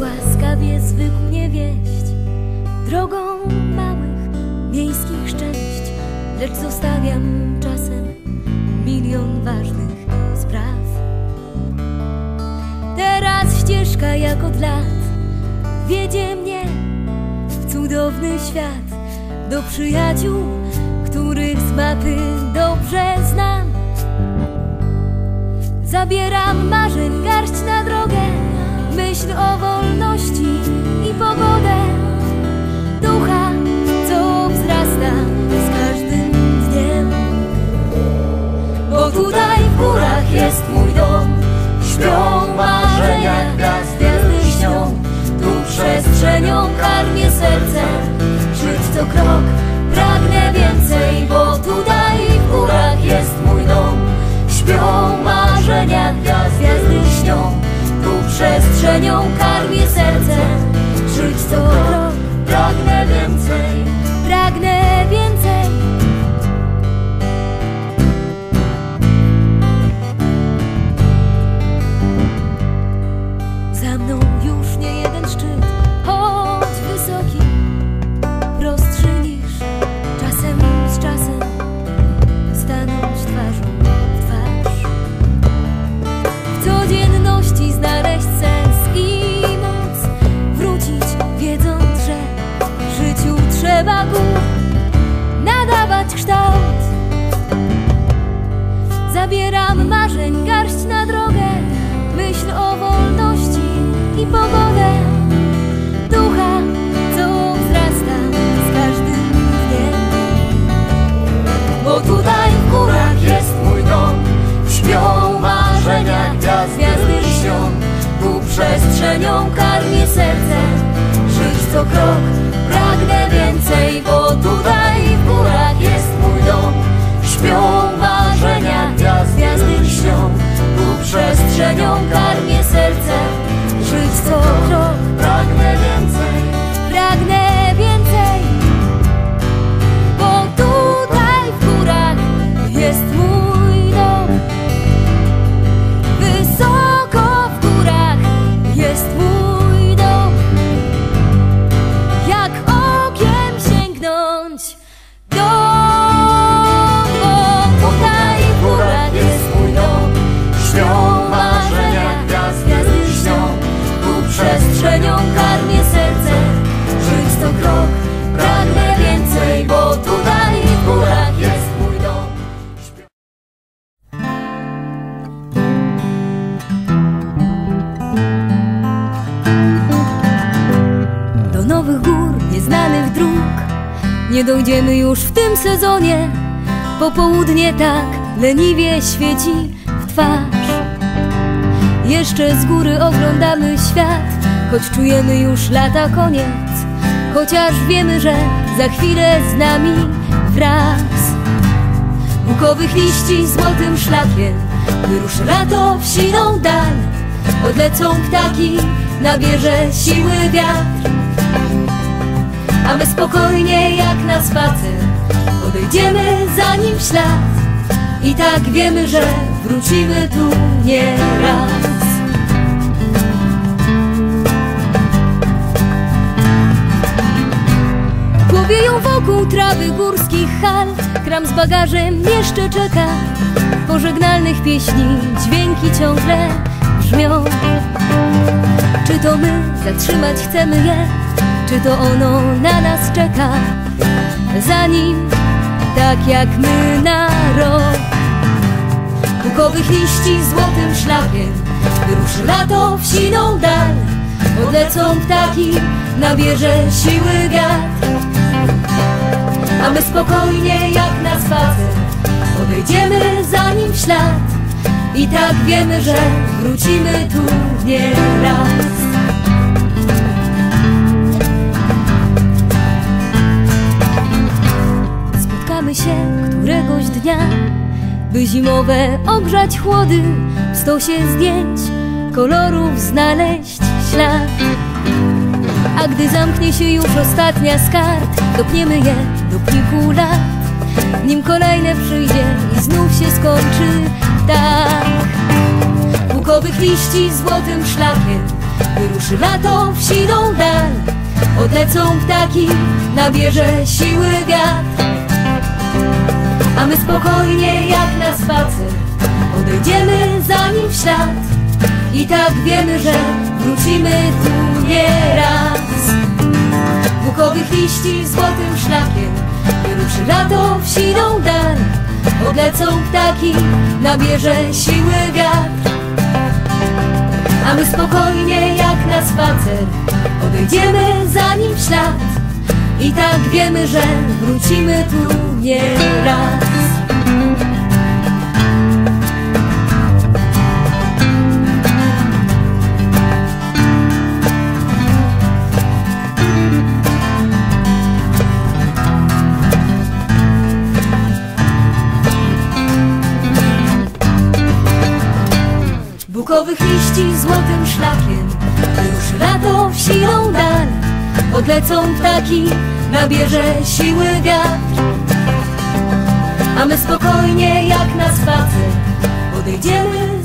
Łaskawie zwykł mnie wieść Drogą małych miejskich szczęść Lecz zostawiam czasem milion ważnych spraw. Teraz ścieżka jak od lat Wiedzie mnie w cudowny świat. Do przyjaciół, których z mapy dobrze znam. Zabieram marzeń garść na drogę Myśl o wolności i pogodę. Ducha, co wzrasta z każdym dniem. Bo tutaj w górach jest mój dom. Śpią marzenia gwiazd, gwiazdy śnią Tu przestrzenią karmię serce. Żyć co krok, przestrzenią karmię serce Żyć co trzeba gór nadawać kształt. Zabieram marzeń garść na drogę, myśl o wolności i pogodę. Ducha, co wzrasta z każdym dniem. Bo tutaj w górach jest mój dom, śpią marzenia gwiazd, gwiazdy śnią. Tu przestrzenią karmię serce, żyć co krok, sięgnąć do Nie dojdziemy już w tym sezonie. Popołudnie tak leniwie świeci w twarz. Jeszcze z góry oglądamy świat Choć czujemy już lata koniec. Chociaż wiemy, że za chwilę z nami wraz. Bukowych liści złotym szlakiem Wyruszy lato w siną dal. Odlecą ptaki, nabierze siły wiatr A my spokojnie jak na spacer Podejdziemy za nim w ślad. I tak wiemy, że wrócimy tu nie raz. Głowieją wokół trawy górskich hal Kram z bagażem jeszcze czeka. Pożegnalnych pieśni dźwięki ciągle brzmią. Czy to my zatrzymać chcemy je Czy to ono na nas czeka? Zanim tak jak my na rok. Bukowych liści złotym szlakiem Wyruszy lato w siną dal Odlecą ptaki, nabierze siły wiatr. A my spokojnie jak na spacer Podejdziemy za nim w ślad. I tak wiemy, że wrócimy tu nie raz się któregoś dnia. By zimowe ogrzać chłody W stosie zdjęć kolorów znaleźć ślad. A gdy zamknie się już ostatnia z kart Dopniemy je do pliku lat. Nim kolejne przyjdzie i znów się skończy tak. Bukowych liści złotym szlakiem Wyruszy lato w siną dal. Odlecą ptaki, nabierze siły wiatr A my spokojnie jak na spacer Odejdziemy za nim w ślad. I tak wiemy, że wrócimy tu nie raz. Bukowych liści złotym szlakiem Wyruszy lato w siną dal. Odlecą ptaki, nabierze siły wiatr. A my spokojnie jak na spacer Odejdziemy za nim w ślad I tak wiemy, że wrócimy tu nie raz. Bukowych liści złotym szlakiem Już lato w dal Odlecą ptaki, nabierze siły wiatr. A my spokojnie jak na spacer Odejdziemy